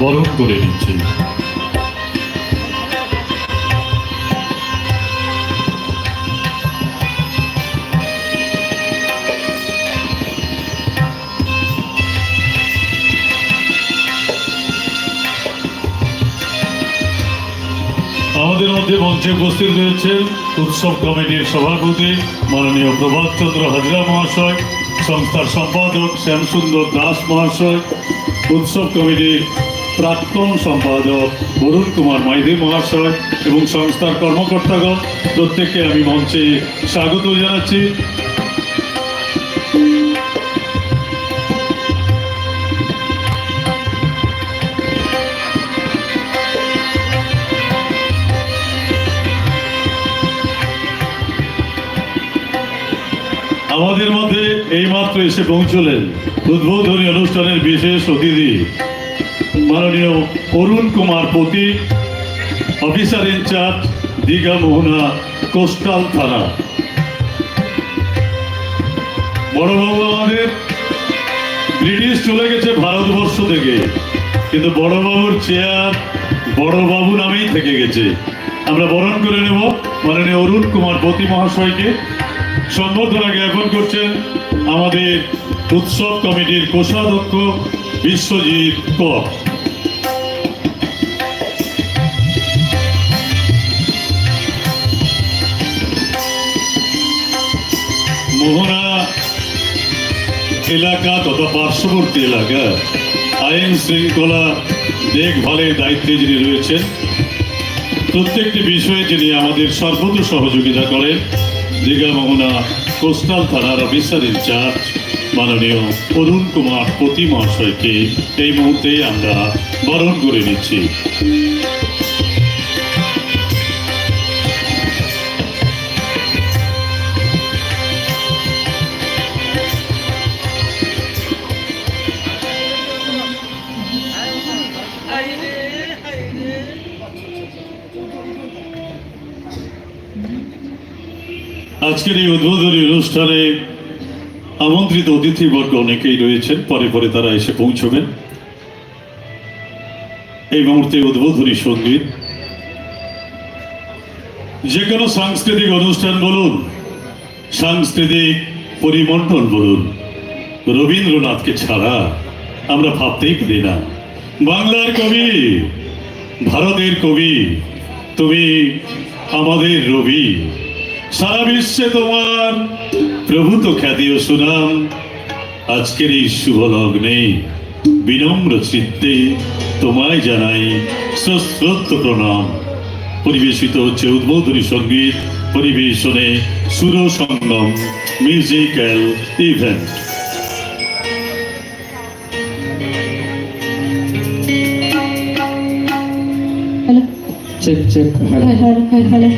বরণ করে নিচ্ছি আমাদের মধ্যে মঞ্চে উপস্থিত রয়েছেন উৎসব কমিটির সভাপতি মাননীয় প্রভাত চন্দ্র হাজরা মহাশয়, সংস্থার সম্পাদক শ্যামসুন্দর দাস মহাশয়, উৎসব কমিটির প্রাক্তন সম্পাদক বরুণ কুমার মাইদি মহাশয় এবং সংস্থার কর্মকর্তাগণ, প্রত্যেককে আমি মঞ্চে স্বাগত জানাচ্ছি। আমাদের মধ্যে এইমাত্র এসে পৌঁছলেন উদ্বোধনী অনুষ্ঠানের বিশেষ অতিথি। মাননীয় Arun Kumar Pati officer incharge Digha Mohana coastal থানা বড়বাবু আমাদের ব্রিটিশ চলে গেছে ভারতবর্ষ থেকে, কিন্তু বড়বাবুর চেয়ার বড়বাবু নামেই থেকে গেছে। আমরা বরণ করে নেব মাননীয় অরুণ কুমার পতি মহাশয়কে। সম্বর্ধনা জ্ঞাপন করছেন আমাদের উৎসব কমিটির কোষাধ্যক্ষ বিশ্বজিৎ কর। মোহনা এলাকা তথা পার্শ্ববর্তী এলাকা। আইন শৃঙ্খলা দেখভালের দায়িত্বে যিনি রয়েছেন, প্রত্যেকটি বিষয়ে যিনি আমাদের সর্বত্র সহযোগিতা করেন, দীঘা, মোহনা, কোস্টাল থানার অফিসার ইনচার্জ মাননীয় অরুণ কুমার পতি মহাশয়কে এই মুহূর্তে আমরা বরণ করে নিচ্ছি। আজকের এই উদ্বোধনী অনুষ্ঠানে আমন্ত্রিত অতিথিবর্গ অনেকেই রয়েছেন। পরে পরে তারা এসে পৌঁছবেন। এই মুহূর্তে উদ্বোধনী সংগীত। যে কোনো সাংস্কৃতিক অনুষ্ঠান বলুন, সাংস্কৃতিক পরিমণ্ডল বলুন, রবীন্দ্রনাথকে ছাড়া আমরা ভাবতেই পারি না। বাংলার কবি, ভারতের কবি, তুমি আমাদের রবি। সারা বিশ্বে তোমার প্রভূত খ্যাতি ও সুনাম আজকের এই শুভ লগ্নে বিনম্র চিত্তে তোমায় জানাই সশ্রদ্ধ প্রণাম। পরিবেশিত হচ্ছে উদ্বোধনী সংগীত পরিবেশনে Sur Sangam musical event hello check check hello hello hello